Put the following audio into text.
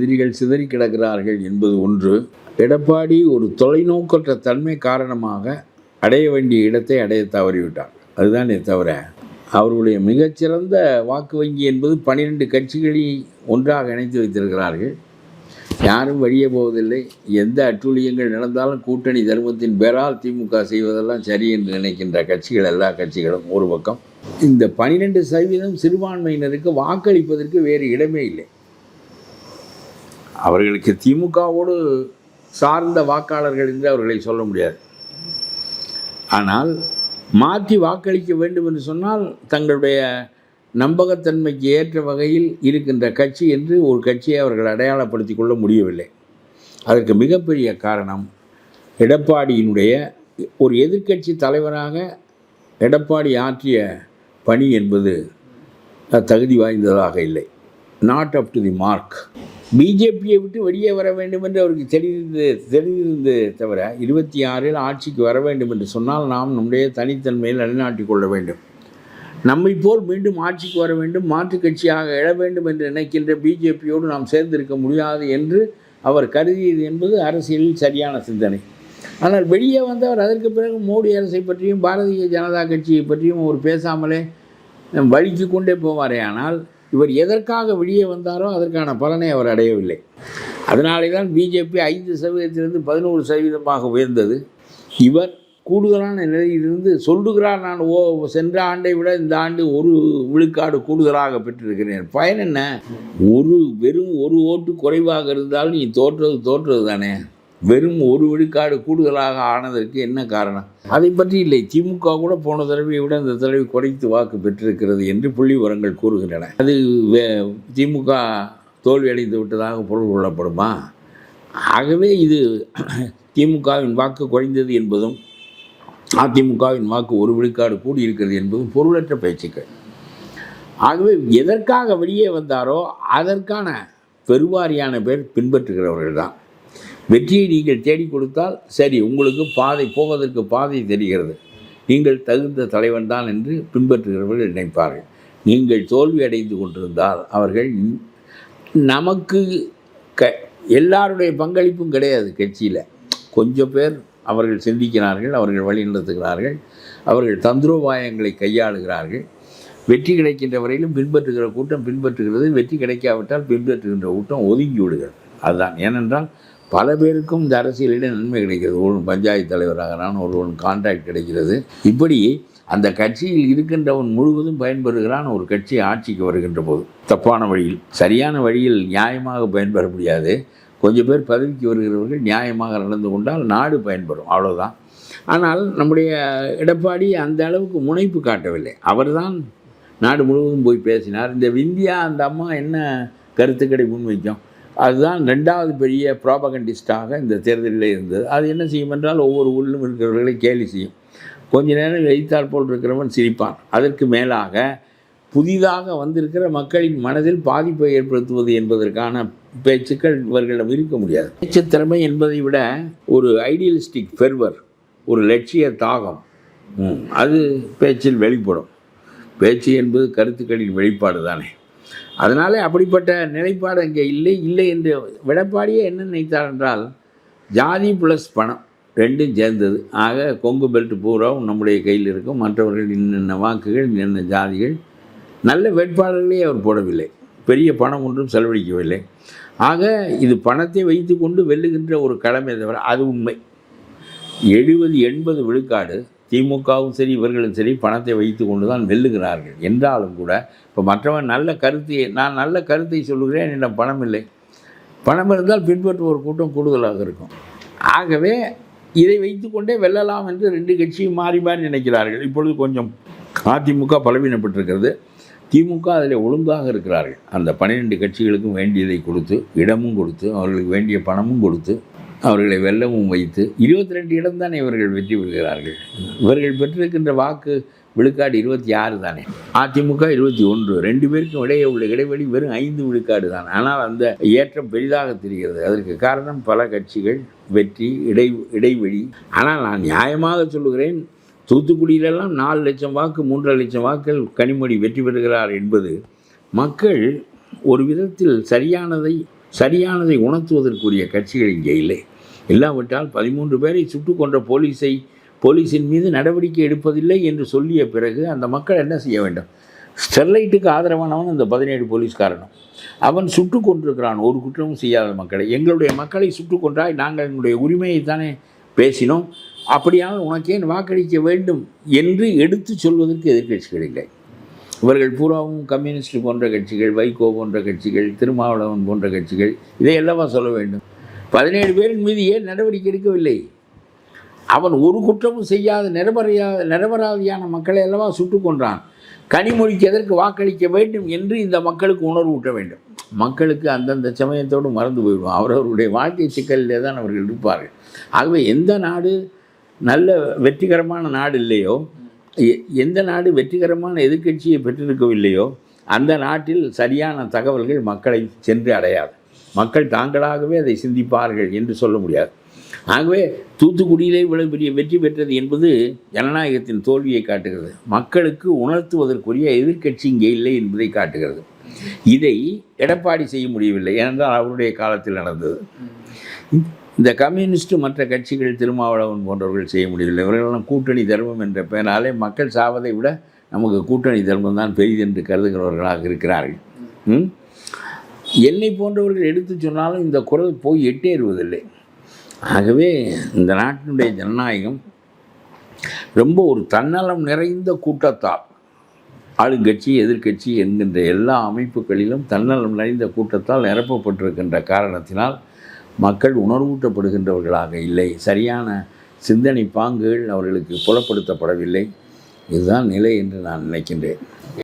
எதிரிகள் சிதறி கிடக்கிறார்கள் என்பது ஒன்று. எடப்பாடி ஒரு தொலைநோக்கற்ற தன்மை காரணமாக அடைய வேண்டிய இடத்தை அடைய தவறிவிட்டார். அதுதானே தவிர அவருடைய மிகச்சிறந்த வாக்கு வங்கி என்பது பனிரெண்டு கட்சிகளை ஒன்றாக இணைத்து வைத்திருக்கிறார்கள். யாரும் வழியே போவதில்லை. எந்த அட்டூழியங்கள் நடந்தாலும் கூட்டணி தர்மத்தின் பெறால் திமுக செய்வதெல்லாம் சரி என்று நினைக்கின்ற கட்சிகள் எல்லா கட்சிகளும் ஒரு பக்கம். இந்த பனிரெண்டு சதவீதம் சிறுபான்மையினருக்கு வாக்களிப்பதற்கு வேறு இடமே இல்லை. அவர்களுக்கு திமுகவோடு சார்ந்த வாக்காளர்கள் என்று அவர்களை சொல்ல முடியாது. ஆனால் மாற்றி வாக்களிக்க வேண்டும் என்று சொன்னால் தங்களுடைய நம்பகத்தன்மைக்கு ஏற்ற வகையில் இருக்கின்ற கட்சி என்று ஒரு கட்சியை அவர்கள் அடையாளப்படுத்தி கொள்ள முடியவில்லை. அதற்கு மிகப்பெரிய காரணம் எடப்பாடியினுடைய ஒரு எதிர்க்கட்சி தலைவராக எடப்பாடி ஆற்றிய பணி என்பது தகுதி வாய்ந்ததாக இல்லை. Not up to the mark பிஜேபியை விட்டு வெளியே வர வேண்டும் என்று அவருக்கு தெரிந்து தெரிந்திருந்தே தவிர இருபத்தி ஆறில் ஆட்சிக்கு வர வேண்டும் என்று சொன்னால் நாம் நம்முடைய தனித்தன்மையில் நிலைநாட்டிக் கொள்ள வேண்டும். நம்மை போல் மீண்டும் ஆட்சிக்கு வர வேண்டும் மாற்றுக் கட்சியாக எழ வேண்டும் என்று நினைக்கின்ற பிஜேபியோடு நாம் சேர்ந்திருக்க முடியாது என்று அவர் கருதியது என்பது அரசியலில் சரியான சிந்தனை. ஆனால் வெளியே வந்தவர் அதற்கு பிறகு மோடி அரசை பற்றியும் பாரதிய ஜனதா கட்சியை பற்றியும் அவர் பேசாமலே வழிக்கு கொண்டே போவாரே ஆனால் இவர் எதற்காக வெளியே வந்தாரோ அதற்கான பலனை அவர் அடையவில்லை. அதனாலே தான் பிஜேபி ஐந்து சதவீதத்திலிருந்து பதினோரு சதவீதமாக உயர்ந்தது. இவர் கூடுதலான நிலையிலிருந்து சொல்லுகிறார் நான் ஓ சென்ற ஆண்டை விட இந்த ஆண்டு ஒரு விழுக்காடு கூடுதலாக பெற்றிருக்கிறேன். பயன் என்ன? ஒரு வெறும் ஒரு ஓட்டு குறைவாக இருந்தாலும் நீ தோற்றது தோற்றது தானே. வெறும் ஒரு விழுக்காடு கூடுதலாக ஆனதற்கு என்ன காரணம்? அதை பற்றி இல்லை. திமுக கூட போன தடவையை விட இந்த தடவை குறைத்து வாக்கு பெற்றிருக்கிறது என்று புள்ளி விவரங்கள் கூறுகின்றன. அது வே- திமுக தோல்வியடைந்து விட்டதாக பொருள் கொள்ளப்படுமா? ஆகவே இது திமுகவின் வாக்கு குறைந்தது என்பதும் அதிமுகவின் வாக்கு ஒரு விழுக்காடு கூடியிருக்கிறது என்பதும் பொருளற்ற பேச்சுக்கள். ஆகவே எதற்காக வெளியே வந்தாரோ அதற்கான பெருவாரியான பேர் பின்பற்றுகிறவர்கள் தான். வெற்றியை நீங்கள் தேடி கொடுத்தால் சரி உங்களுக்கு பாதை போவதற்கு பாதை தெரிகிறது. நீங்கள் தகுந்த தலைவன் தான் என்று பின்பற்றுகிறவர்கள் நினைப்பார்கள். நீங்கள் தோல்வி அடைந்து கொண்டிருந்தால் அவர்கள் நமக்கு க எல்லாருடைய பங்களிப்பும் கிடையாது கட்சியில். கொஞ்சம் பேர் அவர்கள் சிந்திக்கிறார்கள் அவர்கள் வழிநடத்துகிறார்கள் அவர்கள் தந்திரோபாயங்களை கையாளுகிறார்கள். வெற்றி கிடைக்கின்ற வரையிலும் பின்பற்றுகிற கூட்டம் பின்பற்றுகிறது வெற்றி கிடைக்காவிட்டால் பின்பற்றுகின்ற கூட்டம் ஒதுங்கி விடுகிறது. அதுதான். ஏனென்றால் பல பேருக்கும் இந்த அரசியலிட நன்மை கிடைக்கிறது. ஒருவன் பஞ்சாயத்து தலைவராகிறான் ஒருவன் கான்ட்ராக்ட் கிடைக்கிறது. இப்படி அந்த கட்சியில் இருக்கின்றவன் முழுவதும் பயன்பெறுகிறான். ஒரு கட்சி ஆட்சிக்கு வருகின்ற போது தப்பான வழியில் சரியான வழியில் நியாயமாக பயன்பெற முடியாது. கொஞ்சம் பேர் பதவிக்கு வருகிறவர்கள் நியாயமாக நடந்து கொண்டால் நாடு பயன்பெறும். அவ்வளோதான் ஆனால் நம்முடைய எடப்பாடி அந்த அளவுக்கு முனைப்பு காட்டவில்லை. அவர்தான் நாடு முழுவதும் போய் பேசினார். இந்த விந்தியா அந்த அம்மா என்ன கருத்துக்களை முன்வைக்கும்? அதுதான் ரெண்டாவது பெரிய ப்ராபகண்டிஸ்டாக இந்த தேர்தலில் இருந்தது. அது என்ன செய்யும் என்றால் ஒவ்வொரு உள்ளும் இருக்கிறவர்களை கேலி செய்யும். கொஞ்ச நேரம் வைத்தால் போல் இருக்கிறவன் சிரிப்பான். அதற்கு மேலாக புதிதாக வந்திருக்கிற மக்களின் மனதில் பாதிப்பை ஏற்படுத்துவது என்பதற்கான பேச்சுக்கள் இவர்களிடம் இருக்க முடியாது. பேச்சுத்திறமை என்பதை விட ஒரு ஐடியலிஸ்டிக் ஃபெர்வர் ஒரு லட்சிய தாகம் அது பேச்சில் வெளிப்படும். பேச்சு என்பது கருத்துக்களின் வெளிப்பாடு தானே. அதனால் அப்படிப்பட்ட நிலைப்பாடு அங்கே இல்லை இல்லை என்று விடப்பாடியே என்ன நினைத்தார் என்றால் ஜாதி ப்ளஸ் பணம் ரெண்டும் சேர்ந்தது. ஆக கொங்கு பெல்ட் பூராவும் நம்முடைய கையில் இருக்கும். மற்றவர்கள் இன்னென்ன வாக்குகள் இன்னென்ன ஜாதிகள் நல்ல வேட்பாளர்களே அவர் போடவில்லை. பெரிய பணம் ஒன்றும் செலவழிக்கவில்லை. ஆக இது பணத்தை வைத்துக்கொண்டு வெல்லுகின்ற ஒரு கடமை தவிர அது உண்மை. எழுபது எண்பது விழுக்காடு திமுகவும் சரி இவர்களும் சரி பணத்தை வைத்து கொண்டு தான் வெல்லுகிறார்கள் என்றாலும் கூட இப்போ மற்றவன் நல்ல கருத்தை நான் நல்ல கருத்தை சொல்லுகிறேன் என்னிடம் பணம் இல்லை. பணம் இருந்தால் பின்பற்றுவோர் கூட்டம் கூடுதலாக இருக்கும். ஆகவே இதை வைத்துக்கொண்டே வெல்லலாம் என்று ரெண்டு கட்சியும் மாறி மாறி நினைக்கிறார்கள். இப்பொழுது கொஞ்சம் அதிமுக பலவீனப்பட்டிருக்கிறது. திமுக அதில் ஒழுங்காக இருக்கிறார்கள். அந்த பன்னிரெண்டு கட்சிகளுக்கும் வேண்டியதை கொடுத்து இடமும் கொடுத்து அவர்களுக்கு வேண்டிய பணமும் கொடுத்து அவர்களை வெல்லவும் வைத்து இருபத்தி ரெண்டு இடம் தானே இவர்கள் வெற்றி பெறுகிறார்கள்? இவர்கள் பெற்றிருக்கின்ற வாக்கு விழுக்காடு இருபத்தி ஆறு தானே? அதிமுக இருபத்தி ஒன்று ரெண்டு பேருக்கும் இடையே உள்ள இடைவெளி வெறும் ஐந்து விழுக்காடு தான். ஆனால் அந்த ஏற்றம் பெரிதாக தெரிகிறது. அதற்கு காரணம் பல கட்சிகள் வெற்றி இடை இடைவெளி. ஆனால் நான் நியாயமாக சொல்லுகிறேன் தூத்துக்குடியிலெல்லாம் நாலு லட்சம் வாக்கு மூன்றரை லட்சம் வாக்கள் கனிமொழி வெற்றி பெறுகிறார் என்பது மக்கள் ஒரு விதத்தில் சரியானதை சரியானதை உணர்த்துவதற்குரிய கட்சிகள் இங்கே இல்லை. இல்லாவிட்டால் பதிமூன்று பேரை சுட்டு கொன்ற போலீஸை போலீஸின் மீது நடவடிக்கை எடுப்பதில்லை என்று சொல்லிய பிறகு அந்த மக்கள் என்ன செய்ய வேண்டும்? ஸ்டெர்லைட்டுக்கு ஆதரவானவன் அந்த பதினேழு போலீஸ்காரனும். அவன் சுட்டு கொண்டிருக்கிறான் ஒரு குற்றமும் செய்யாத மக்களை. எங்களுடைய மக்களை சுட்டு கொன்றாய் நாங்கள் எங்களுடைய உரிமையை தானே பேசினோம். அப்படியானால் உனக்கேன் வாக்களிக்க வேண்டும் என்று எடுத்து சொல்வதற்கு எதிர்க்கட்சிகள் இல்லை. இவர்கள் பூராவும் கம்யூனிஸ்ட் போன்ற கட்சிகள் வைகோ போன்ற கட்சிகள் திருமாவளவன் போன்ற கட்சிகள் இதையெல்லாம் சொல்ல வேண்டும்? பதினேழு பேரின் மீது ஏன் நடவடிக்கை எடுக்கவில்லை? அவன் ஒரு குற்றமும் செய்யாத நிரபரையா நிரபராதியான மக்களை அல்லவா சுட்டு கொன்றான்? கனிமொழிக்கு எதற்கு வாக்களிக்க வேண்டும் என்று இந்த மக்களுக்கு உணர்வு ஊட்ட வேண்டும். மக்களுக்கு அந்தந்த சமயத்தோடு மறந்து போயிடும் அவரவருடைய வாழ்க்கை சிக்கலிலே தான் அவர்கள் இருப்பார்கள். ஆகவே எந்த நாடு நல்ல வெற்றிகரமான நாடு இல்லையோ எந்த நாடு வெற்றிகரமான எதிர்க்கட்சியை பெற்றிருக்கவில்லையோ அந்த நாட்டில் சரியான தகவல்கள் மக்களை சென்று அடையாது. மக்கள் தாங்களாகவே அதை சிந்திப்பார்கள் என்று சொல்ல முடியாது. ஆகவே தூத்துக்குடியிலே இவ்வளவு பெரிய வெற்றி பெற்றது என்பது ஜனநாயகத்தின் தோல்வியை காட்டுகிறது. மக்களுக்கு உணர்த்துவதற்குரிய எதிர்க்கட்சி இங்கே இல்லை என்பதை காட்டுகிறது. இதை எடப்பாடி செய்ய முடியவில்லை. ஏனென்றால் அவருடைய காலத்தில் நடந்தது. இந்த கம்யூனிஸ்ட் மற்ற கட்சிகள் திருமாவளவன் போன்றவர்கள் செய்ய முடியவில்லை. இவர்களெல்லாம் கூட்டணி தர்மம் என்ற பெயராலே மக்கள் சாவதை விட நமக்கு கூட்டணி தர்மம் தான் பெரிது என்று கருதுகிறவர்களாக இருக்கிறார்கள். ம்? என்னை போன்றவர்கள் எடுத்து சொன்னாலும் இந்த குரல் போய் எட்டேறுவதில்லை ஆகவே இந்த நாட்டினுடைய ஜனநாயகம் ரொம்ப ஒரு தன்னலம் நிறைந்த கூட்டத்தால் ஆளுங்கட்சி எதிர்க்கட்சி என்கின்ற எல்லா அமைப்புகளிலும் தன்னலம் நிறைந்த கூட்டத்தால் நிரப்பப்பட்டிருக்கின்ற காரணத்தினால் மக்கள் உணர்வூட்டப்படுகின்றவர்களாக இல்லை. சரியான சிந்தனை பாங்குகள் அவர்களுக்கு புலப்படுத்தப்படவில்லை. இதுதான் நிலை என்று நான் நினைக்கின்றேன்.